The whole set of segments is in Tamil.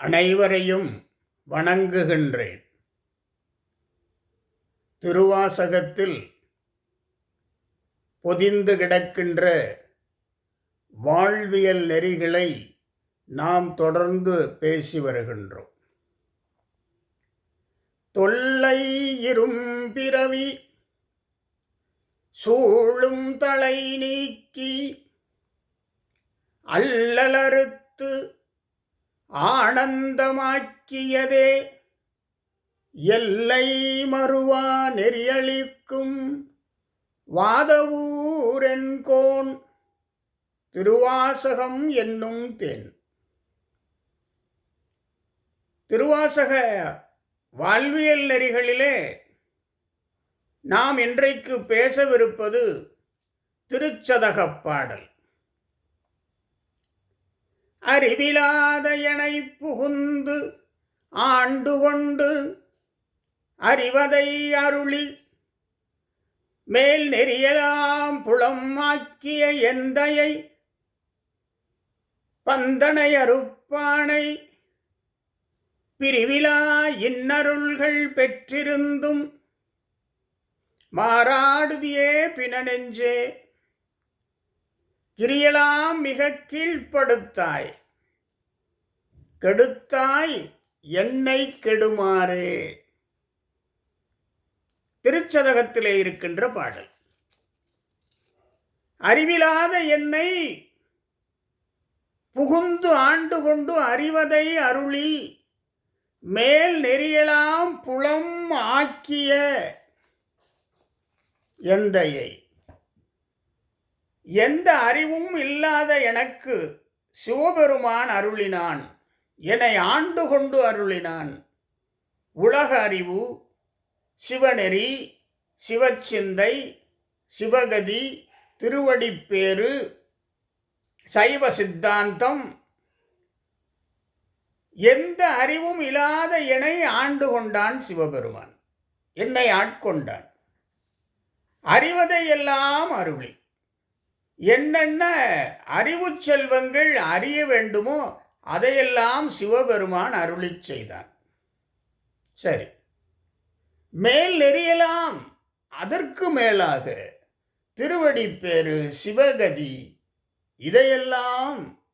அனைவரையும் வணங்குகின்றேன். திருவாசகத்தில் பொதிந்து கிடக்கின்ற வாழ்வியல் நெறிகளை நாம் தொடர்ந்து பேசி வருகின்றோம். தொல்லை இரும்பிறவி சூழும் தலை நீக்கி அல்லலறுத்து ஆனந்தமாக்கியதே. எல்லை மறுவா நெறியளிக்கும் வாதவூரென்கோன் திருவாசகம் என்னும் தேன். திருவாசக வாழ்வியல் நெறிகளிலே நாம் இன்றைக்கு பேசவிருப்பது திருச்சதகப் பாடல். அறிவிலாத எனை புகுந்து ஆண்டு கொண்டு அறிவதை அருளி மேல் நெறியலாம் புலம் ஆக்கிய எந்தையை பந்தனை அறுப்பானை பிரிவிலா இன்னருள்கள் பெற்றிருந்தும் மாறாடுதியே பிணநெஞ்சே கிரியலாம் மிக கீழ்ப்படுத்தாய். கெடுத்தாய் என்னை கெடுமாறு. திருச்சதகத்திலே இருக்கின்ற பாடல். அறிவிலாத என்னை புகுந்து ஆண்டு கொண்டு அறிவதை அருளி மேல் நெறியலாம் புலம் ஆக்கிய எந்தையை. எந்த அறிவும் இல்லாத எனக்கு சிவபெருமான் அருளினான். என்னை ஆண்டு கொண்டு அருளினான். உலக அறிவு சிவநெறி சிவச்சிந்தை சிவகதி திருவடிப்பேறு சைவ சித்தாந்தம். எந்த அறிவும் இல்லாத என்னை ஆண்டு கொண்டான் சிவபெருமான். என்னை ஆட்கொண்டான். அறிவதையெல்லாம் அருளி. என்னென்ன அறிவு செல்வங்கள் அறிய வேண்டுமோ அதையெல்லாம் சிவபெருமான் அருளி செய்தான். சரி. மேல் நெறியலாம். அதற்கு மேலாக திருவடிப்பேறு சிவகதி இதையெல்லாம்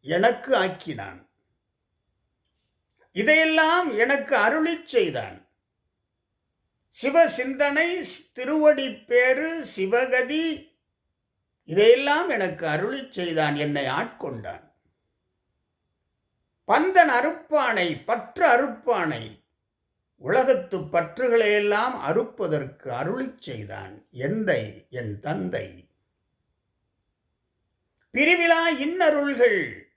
எனக்கு ஆக்கினான். இதையெல்லாம் எனக்கு அருளி செய்தான். சிவ சிந்தனை திருவடிப்பேறு சிவகதி இதையெல்லாம் எனக்கு அருளி செய்தான் என்னை ஆட்கொண்டான். பந்தன் அறுப்பானை பற்று அறுப்பானை உலகத்து பற்றுகளையெல்லாம் அறுப்பதற்கு அருளி செய்தான் எந்தை என் தந்தை. பிரிவிழா இன்னருள்கள்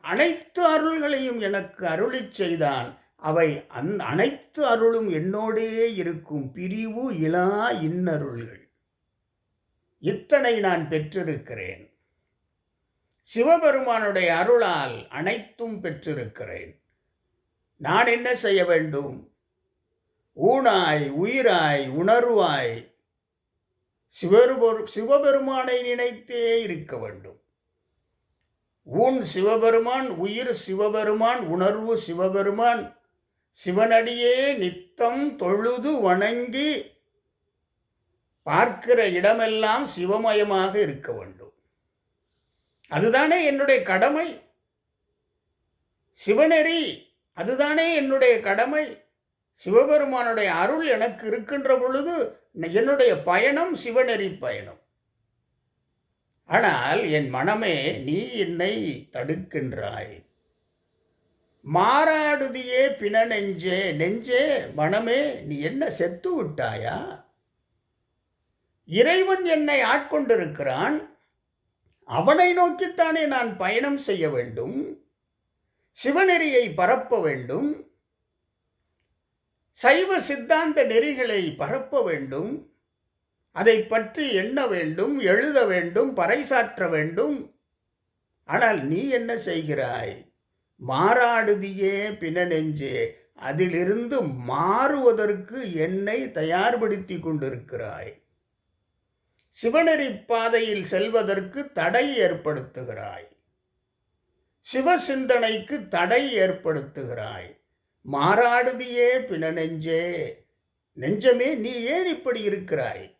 அனைத்து அருள்களையும் எனக்கு அருளி செய்தான் அவை அந் அனைத்து அருளும் என்னோடே இருக்கும் பிரிவு இலா இன்னருள்கள். இத்தனை நான் பெற்றிருக்கிறேன். சிவபெருமானுடைய அருளால் அனைத்தும் பெற்றிருக்கிறேன். நான் என்ன செய்ய வேண்டும்? ஊனாய் உயிராய் உணர்வாய் சிவபெரு சிவபெருமானை நினைத்தே இருக்க வேண்டும். ஊன் சிவபெருமான் உயிர் சிவபெருமான் உணர்வு சிவபெருமான் சிவனடியே நித்தம் தொழுது வணங்கி பார்க்கிற இடமெல்லாம் சிவமயமாக இருக்க வேண்டும். அதுதானே என்னுடைய கடமை? சிவநெறி அதுதானே என்னுடைய கடமை? சிவபெருமானுடைய அருள் எனக்கு இருக்கின்ற பொழுது என்னுடைய பயணம் சிவநெறி பயணம். ஆனால் என் மனமே நீ என்னை தடுக்கின்றாய். மாறாடுதியே பிண நெஞ்சே நெஞ்சே மனமே நீ என்ன செத்து விட்டாயா? இறைவன் என்னை ஆட்கொண்டிருக்கிறான் அவனை நோக்கித்தானே நான் பயணம் செய்ய வேண்டும் சிவநெறியை பரப்ப வேண்டும் சைவ சித்தாந்த நெறிகளை பரப்ப வேண்டும் அதை பற்றி எண்ண வேண்டும் எழுத வேண்டும் பறைசாற்ற வேண்டும். ஆனால் நீ என்ன செய்கிறாய்? மாறாடுதியே பின நெஞ்சே அதிலிருந்து மாறுவதற்கு என்னை தயார்படுத்தி கொண்டிருக்கிறாய். சிவநெறி பாதையில் செல்வதற்கு தடை ஏற்படுத்துகிறாய். சிவசிந்தனைக்கு தடை ஏற்படுத்துகிறாய். மாறாடுதியே பின நெஞ்சே நெஞ்சமே நீ ஏன் இப்படி இருக்கிறாய்?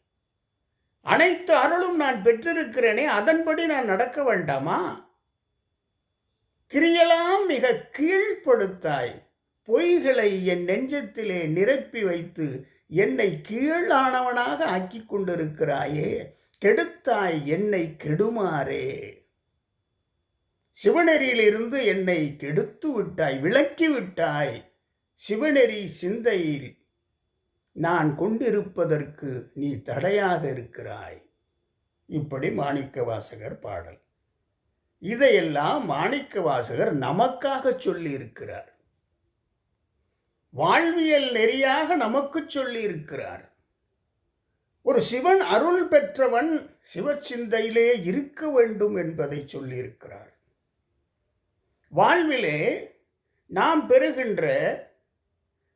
அனைத்து அருளும் நான் பெற்றிருக்கிறேனே அதன்படி நான் நடக்க வேண்டாமா? கிரியெல்லாம் மிக கீழ்ப்படுத்தாய். பொய்களை என் நெஞ்சத்திலே நிரப்பி வைத்து என்னை கீழானவனாக ஆக்கிக் கொண்டிருக்கிறாயே கெடுத்தாய் என்னை கெடுமாறே. சிவநெறியிலிருந்து என்னை கெடுத்து விட்டாய் விலக்கி விட்டாய். சிவநெறி சிந்தையில் நான் கொண்டிருப்பதற்கு நீ தடையாக இருக்கிறாய். இப்படி மாணிக்க வாசகர் பாடல். இதையெல்லாம் மாணிக்க வாசகர் நமக்காக சொல்லி இருக்கிறார் வாழ்வியல் நெறியாக நமக்கு சொல்லியிருக்கிறார். ஒரு சிவன் அருள் பெற்றவன் சிவச்சிந்தையிலே இருக்க வேண்டும் என்பதை சொல்லியிருக்கிறார். வாழ்விலே நாம் பெறுகின்ற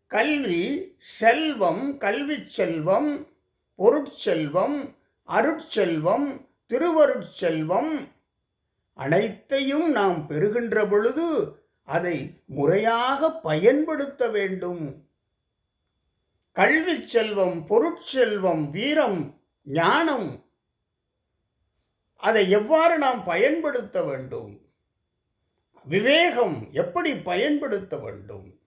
கல்வி செல்வம் கல்வி செல்வம் பொருட்செல்வம் அருட்செல்வம் திருவருட்செல்வம் அனைத்தையும் நாம் பெறுகின்ற பொழுது அதை முறையாக பயன்படுத்த வேண்டும். கல்வி செல்வம் பொருட்செல்வம் வீரம் ஞானம் அதை எவ்வாறு நாம் பயன்படுத்த வேண்டும்? விவேகம் எப்படி பயன்படுத்த வேண்டும்?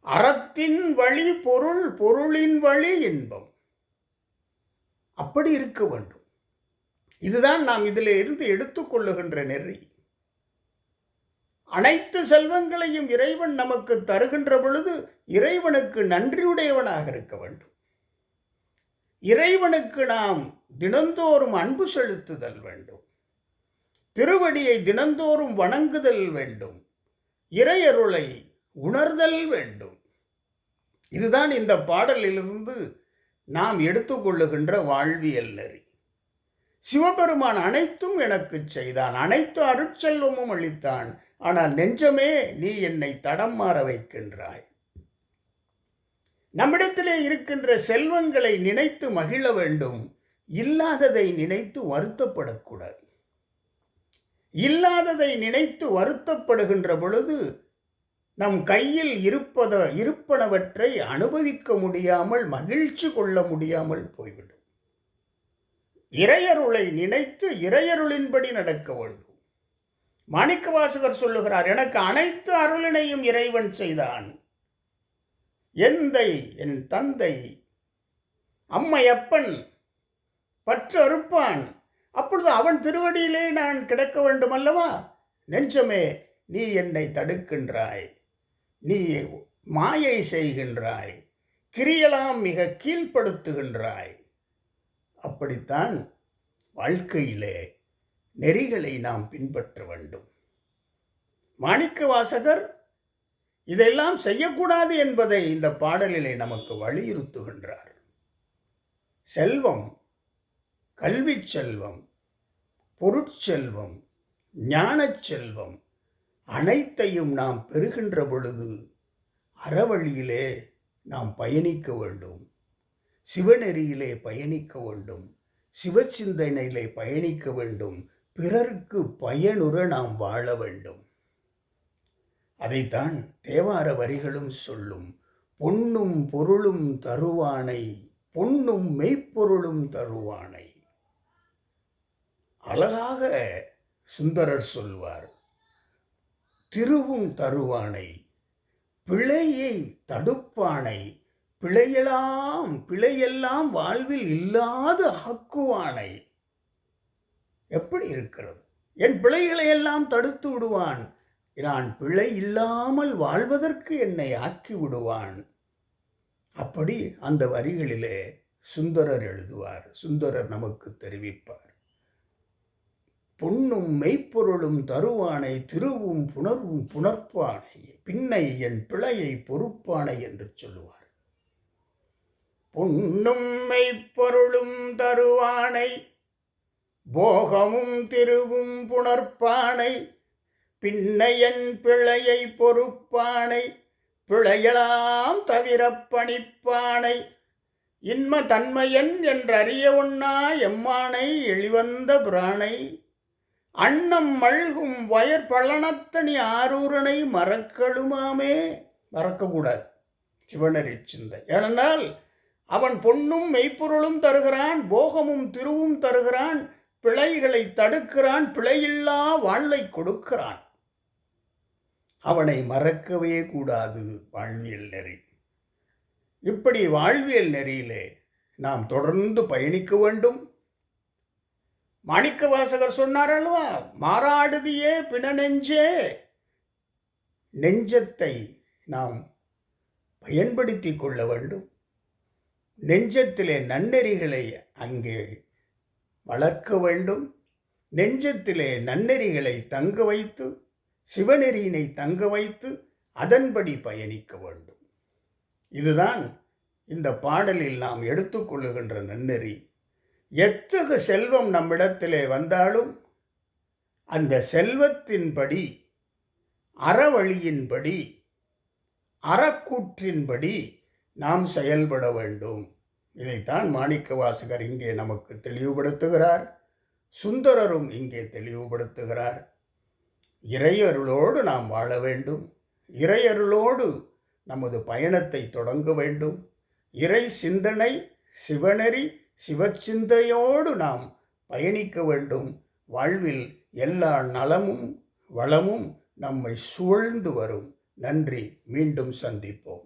அறத்தின் வழி பொருள் பொருளின் வழி இன்பம். அப்படி இருக்க வேண்டும். இதுதான் நாம் இதில் இருந்து எடுத்துக்கொள்ளுகின்ற நெறி. அனைத்து செல்வங்களையும் இறைவன் நமக்கு தருகின்ற பொழுது இறைவனுக்கு நன்றியுடையவனாக இருக்க வேண்டும். இறைவனுக்கு நாம் தினந்தோறும் அன்பு செலுத்துதல் வேண்டும். திருவடியை தினந்தோறும் வணங்குதல் வேண்டும். இறையருளை உணர்தல் வேண்டும். இதுதான் இந்த பாடலிலிருந்து நாம் எடுத்துக்கொள்ளுகின்ற வாழ்வியல் நெறி. சிவபெருமான் அனைத்தும் எனக்கு செய்தான். அனைத்து அருட்செல்வமும் அளித்தான். ஆனால் நெஞ்சமே நீ என்னை தடம் மாற வைக்கின்றாய். நம்மிடத்திலே இருக்கின்ற செல்வங்களை நினைத்து மகிழ வேண்டும். இல்லாததை நினைத்து வருத்தப்படக்கூடாது. இல்லாததை நினைத்து வருத்தப்படுகின்ற பொழுது நம் கையில் இருப்பத இருப்பனவற்றை அனுபவிக்க முடியாமல் மகிழ்ச்சி கொள்ள முடியாமல் போய்விடும். இறையருளை நினைத்து இறையருளின்படி நடக்க வேண்டும். மாணிக்க வாசகர் சொல்லுகிறார் எனக்கு அனைத்து அருளினையும் இறைவன் செய்தான். எந்தை என் தந்தை? அம்மையப்பன் பற்று அறுப்பான் அப்பொழுது அவன் திருவடியிலே நான் கிடக்க வேண்டும் அல்லவா நெஞ்சமே நீ என்னை தடுக்கின்றாய். நீ மாயை செய்கின்றாய். கிரியலாம் மிக கீழ்ப்படுத்துகின்றாய். அப்படித்தான் வாழ்க்கையிலே நெறிகளை நாம் பின்பற்ற வேண்டும். மாணிக்க வாசகர் இதெல்லாம் செய்யக்கூடாது என்பதை இந்த பாடலிலே நமக்கு வலியுறுத்துகின்றார். செல்வம் கல்வி செல்வம் பொருட்செல்வம் ஞானச் செல்வம் அனைத்தையும் நாம் பெறுகின்ற பொழுது அறவழியிலே நாம் பயணிக்க வேண்டும். சிவநெறியிலே பயணிக்க வேண்டும். சிவச்சிந்தனையிலே பயணிக்க வேண்டும். பிறருக்கு பயனுற நாம் வாழ வேண்டும். அதைத்தான் தேவார வரிகளும் சொல்லும். பொன்னும் பொருளும் தருவானை பொன்னும் மெய்ப்பொருளும் தருவானை. அழகாக சுந்தரர் சொல்வார். திருவும் தருவானை பிழையை தடுப்பானை பிழையெல்லாம் பிழையெல்லாம் வாழ்வில் இல்லாது ஆக்குவானை. எப்படி இருக்கிறது? என் பிழைகளை எல்லாம் தடுத்து விடுவான். நான் பிழை இல்லாமல் வாழ்வதற்கு என்னை ஆக்கி விடுவான். அப்படி அந்த வரிகளிலே சுந்தரர் எழுதுவார். சுந்தரர் நமக்கு தெரிவிப்பார். பொன்னும் மெய்ப்பொருளும் தருவானை திருவும் புணர்வும் புணர்ப்பானை பின்னை என் பிழையை பொறுப்பானை என்று சொல்லுவார். பொன்னும் மெய்ப்பொருளும் தருவானை போகமும் திருவும் புணர்ப்பானை பின்னையன் பிழையை பொறுப்பானை பிழையலாம் தவிர பணிப்பானை இன்ம தன்மையன் என்றறிய உண்ணா எம்மானை எளிவந்த புராணை அன்னம் மல்கும் வயற் பழனத்தனி ஆரூரனை மறக்கழுமாமே மறக்கக்கூடாது. சிவனரி சிந்தை ஏனென்றால் அவன் பொன்னும் மெய்ப்பொருளும் தருகிறான் போகமும் திருவும் தருகிறான் பிழைகளை தடுக்கிறான் பிழையில்லா வாழ்வை கொடுக்கிறான். அவனை மறக்கவே கூடாது வாழ்வியல் நெறி. இப்படி வாழ்வியல் நெறியிலே நாம் தொடர்ந்து பயணிக்க வேண்டும். மாணிக்க வாசகர் சொன்னார் அல்லவா மாறாடுதியே பிண நெஞ்சே நெஞ்சத்தை நாம் பயன்படுத்தி கொள்ள வேண்டும். நெஞ்சத்திலே நன்னெறிகளை அங்கே வளர்க்க வேண்டும். நெஞ்சத்திலே நன்னெறிகளை தங்க வைத்து சிவநெறியினை தங்க வைத்து அதன்படி பயணிக்க வேண்டும். இதுதான் இந்த பாடலில் நாம் எடுத்துக்கொள்ளுகின்ற நன்னெறி. எத்தகு செல்வம் நம்மிடத்திலே வந்தாலும் அந்த செல்வத்தின்படி அறவழியின்படி அறக்கூற்றின்படி நாம் செயல்பட வேண்டும். இதைத்தான் மாணிக்க வாசகர் இங்கே நமக்கு தெளிவுபடுத்துகிறார். சுந்தரரும் இங்கே தெளிவுபடுத்துகிறார். இறையருளோடு நாம் வாழ வேண்டும். இறையருளோடு நமது பயணத்தை தொடங்க வேண்டும். இறை சிந்தனை சிவநெறி சிவச்சிந்தையோடு நாம் பயணிக்க வேண்டும். வாழ்வில் எல்லா நலமும் வளமும் நம்மை சூழ்ந்து வரும். நன்றி. மீண்டும் சந்திப்போம்.